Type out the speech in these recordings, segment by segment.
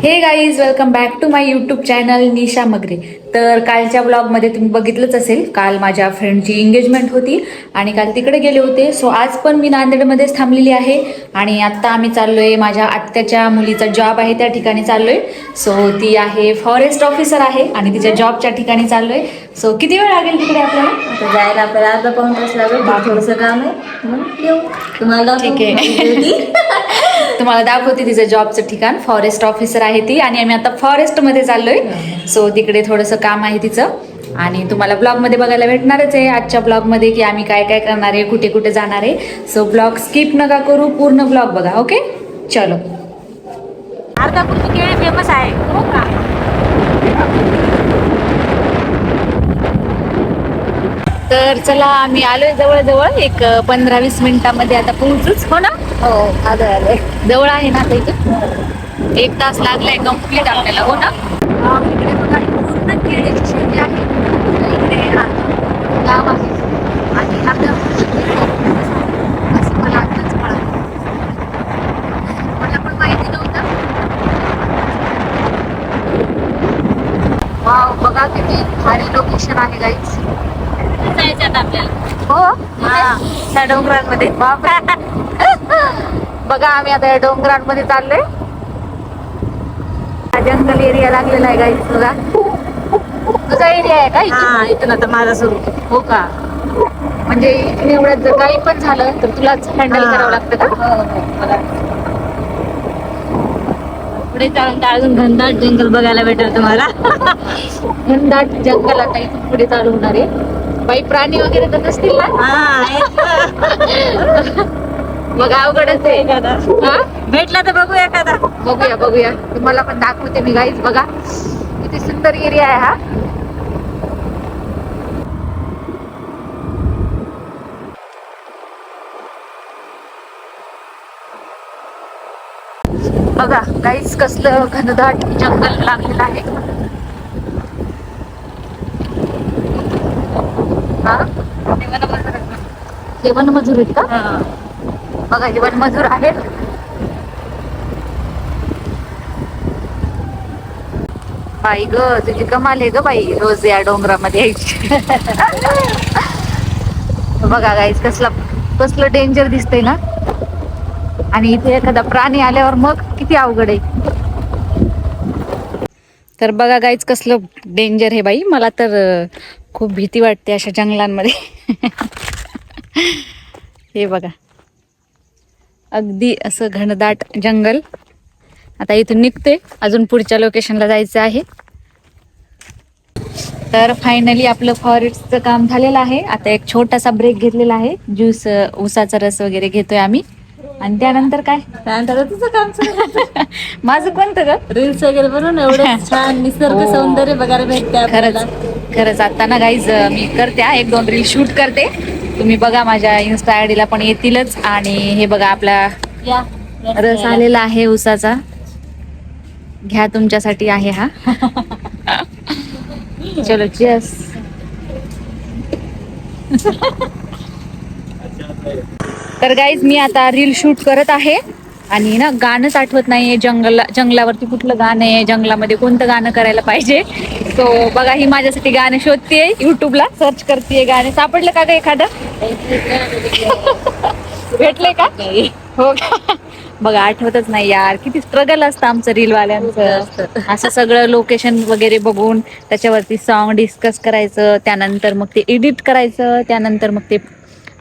Hey guys welcome back to my YouTube channel Nisha Magare तर कालच्या ब्लॉगमध्ये तुम्ही बघितलंच असेल काल माझ्या फ्रेंडची एंगेजमेंट होती आणि काल तिकडे गेले होते. सो आज पण मी नांदेडमध्येच थांबलेली आहे आणि आत्ता आम्ही चाललो आहे माझ्या आत्याच्या मुलीचा जॉब आहे त्या ठिकाणी चाललो आहे सो ती आहे फॉरेस्ट ऑफिसर आहे आणि तिच्या जॉबच्या ठिकाणी चाललो आहे सो किती वेळ लागेल तिकडे आपल्याला? आता जायला आपल्याला अर्धा पाऊन तास लागेल थोडंसं काम आहे. मग येऊ. तुम्हाला ठीक आहे. तुम्हाला दाखवते तिचं जॉबचं ठिकाण. फॉरेस्ट ऑफिसर आहे ती आणि आम्ही आता फॉरेस्टमध्ये चाललोय. सो तिकडे थोडंसं काम आहे तिचं. आणि तुम्हाला ब्लॉगमध्ये बघायला भेटणारच आहे. आजच्या ब्लॉगमध्ये की आम्ही काय काय करणार आहे कुठे कुठे जाणार आहे. सो ब्लॉग स्किप नका करू. पूर्ण ब्लॉग बघा ओके? चलो. अर्धापूरची केळी फेमस आहे. हो का? तर चला आम्ही आलोय जवळ जवळ एक पंधरा वीस मिनिटामध्ये आता पोहोचूच. हो ना? हो आलं आलं जवळ आहे ना आता इथं? एक तास लागलाय कंप्लीट आपल्याला हो ना? इकडे बघा पूर्ण केळीची शेती आहे इकडे हा गाव आहे आणि आता असं मला आताच कळालं मला पण माहिती नव्हतं वाव बघा किती भारी लोकेशन आहे गाईच जायचं आता आपल्याला हो त्या डोंगरांमध्ये. बघा आम्ही आता या डोंगरांमध्ये चाललोय जंगल एरिया लागलेला आहे गाईस बघा तुझा एरिया आहे का? हा इथून आता माझा सुरू हो का म्हणजे एवढ्यात जर काही पण झालं तर तुलाच हँडल. करावं लागतं का हो हो. पुढे चालून घनदाट जंगल बघायला भेटेल तुम्हाला घनदाट जंगल आता इथून पुढे चालू होणार आहे बाई प्राणी वगैरे तर नसतील ना? हा. मग अवघडच आहे. हा? भेटला तर बघू एखादा. बघूया बघूया. तुम्हाला पण दाखवते मी गाईज बघा. किती सुंदर एरिया आहे हा. बघा गाईज कसलं घनदाट जंगल लागलेलं आहे. हे वनमजूर आहेत का? हा. बघा हे वनमजूर आहेत. बाई ग तुझी कमाल आहे ग बाई. रोज या डोंगरामध्ये यायची. बघा गाईस कसला कसलं डेंजर दिसतंय ना? आणि इथे एखादा प्राणी आल्यावर मग किती अवघड आहे. तर बघा गाईच कसलं डेंजर आहे बाई. मला तर खूप भीती वाटते अशा जंगलांमध्ये. हे बघा. अगदी असं घनदाट जंगल. आता इथून निघते. अजून पुढच्या लोकेशनला जायचं आहे. तर फायनली आपलं फॉरेस्टचं काम झालेलं आहे. आता एक छोटासा ब्रेक घेतलेला आहे. ज्यूस ऊसाचा रस वगैरे घेतोय आम्ही. आणि त्यानंतर काय? त्यानंतर तुझं काम सुरू माझं कोणतं ग? रील्स वगैरे बनवून एवढं छान निसर्ग हो. सौंदर्य बघायला भेटते खरंच खरंच. आता ना गाईज मी करते एक दोन रील शूट करते. तुम्ही बघा माझ्या इन्स्टा आय ला पण येतीलच. आणि हे बघा आपला रस आलेला आहे उसाचा घ्या तुमच्यासाठी आहे हा. चलो चेस तर गाईज मी आता रील शूट करत आहे. आणि ना गाणंच आठवत नाहीये. जंगला जंगलावरती कुठलं गाणं आहे? जंगलामध्ये कोणतं गाणं करायला पाहिजे? सो बघा ही माझ्यासाठी गाणं शोधते युट्यूबला सर्च करते गाणे. सापडलं का ग एखादं? भेटले का? हो का? बघा आठवतच नाही यार. किती स्ट्रगल असतं आमचं रीलवाल्यांचं. असं सगळं लोकेशन वगैरे बघून त्याच्यावरती सॉन्ग डिस्कस करायचं. त्यानंतर मग ते एडिट करायचं. त्यानंतर मग ते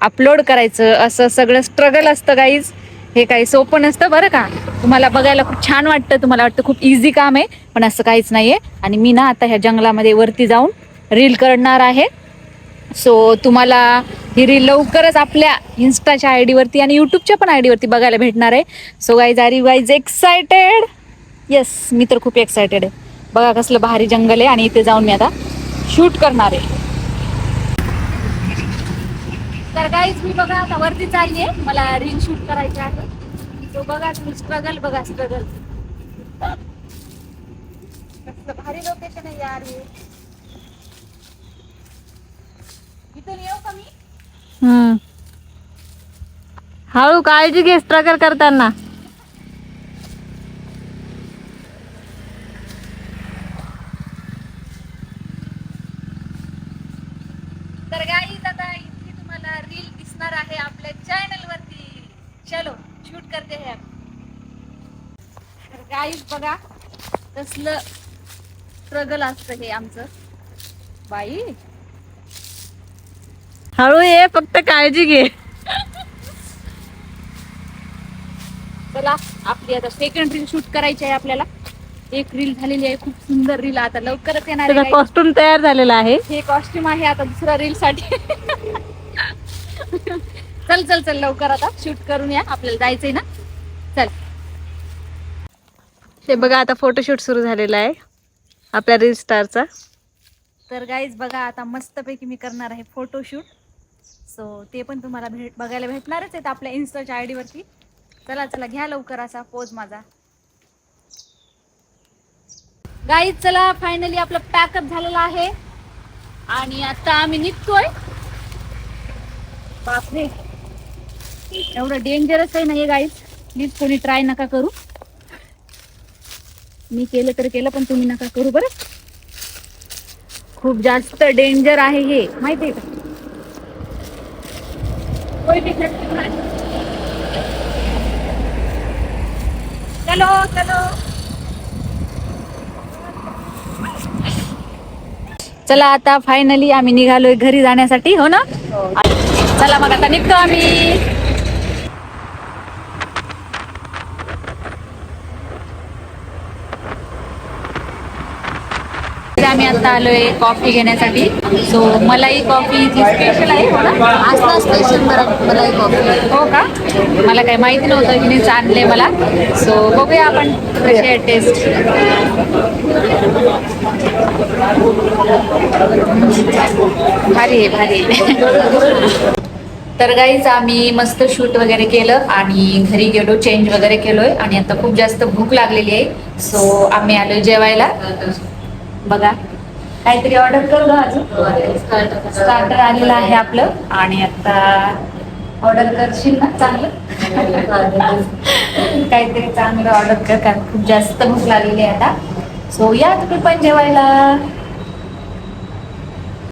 अपलोड करायचं. असं सगळं स्ट्रगल असतं गाईज हे काही सोपं नसतं बरं का. तुम्हाला बघायला खूप छान वाटतं तुम्हाला वाटतं खूप इझी काम आहे पण असं काहीच नाही आहे आणि मी ना आता ह्या जंगलामध्ये वरती जाऊन रील करणार आहे. सो तुम्हाला ही रील लवकरच आपल्या इन्स्टाच्या आय डीवरती आणि यूट्यूबच्या पण आय डीवरती बघायला भेटणार आहे. So guys are you guys excited yes मी तर खूप एक्सायटेड आहे. बघा कसलं भारी जंगल आहे आणि इथे जाऊन मी आता शूट करणार आहे. तर गाईज मी बघा आता वरती चालली आहे. मला रील शूट करायची आहे. तो बघा तुम्ही स्ट्रगल बघा स्ट्रगल भारी लोकेशन आहे यार हे. इथून येऊ का हळू काळजी घे स्ट्रगल करताना. तर गाईज आता इथे तुम्हाला रील दिसणार आहे आपल्या चॅनल वरती. चलो शूट करते है. गाईच बघा कसलं स्ट्रगल असतं हे आमचं. बाई. हळू ये फक्त काळजी घे. चला आपली आता सेकंड रील शूट करायची आहे आपल्याला. एक रील झालेली आहे खूप सुंदर रील आता लवकरच येणार त्याचा आहे कॉस्ट्युम तयार झालेला आहे. हे कॉस्ट्युम आहे आता दुसऱ्या रील साठी. चल चल चल लवकर आता शूट करून या आपल्याला जायचंय ना? चल. हे बघा आता फोटोशूट सुरू झालेला आहे. आपल्या रील स्टारचा तर गाईज बघा आता मस्तपैकी मी करणार आहे फोटोशूट सो ते पण तुम्हाला भेट बघायला भेटणारच आहेत आपल्या इन्स्टाच्या आय वरती. चला चला घ्या लवकर असा पोज माझा. गाईज चला फायनली आपलं पॅकअप झालेलं आहे. आणि आता आम्ही निघतोय. बापरे. एवढं डेंजरस आहे ना हे गाईज प्लीज कोणी ट्राय नका करू. मी केलं तर केलं पण तुम्ही नका करू बरं. खूप जास्त डेंजर आहे हे माहितीये का? चलो चलो. चला आता फायनली आम्ही निघालोय घरी जाण्यासाठी हो ना? चला मग आता निघतो आम्ही. आम्ही आता आलोय कॉफी घेण्यासाठी. सो मलाई कॉफी जी स्पेशल आहे ना आसना स्पेशल मलाई कॉफी हो का? मला काही माहिती नव्हतं की नाही आणले मला. सो बघूया आपण कशी आहे टेस्ट भारी आहे भारी आहे. तर गाईच आम्ही मस्त शूट वगैरे केलं आणि घरी गेलो चेंज वगैरे केलोय. आणि आता खूप जास्त भूक लागलेली आहे. सो आम्ही आलोय जेवायला. बघा. काहीतरी ऑर्डर करू ना अजून? स्टार्टर आलेलं आहे आपलं. आणि आता ऑर्डर करशील ना? चांगलं? काहीतरी चांगलं ऑर्डर कर कारण खूप जास्त भूक लागलेली आहे आता. सो या तुम्ही पण जेवायला.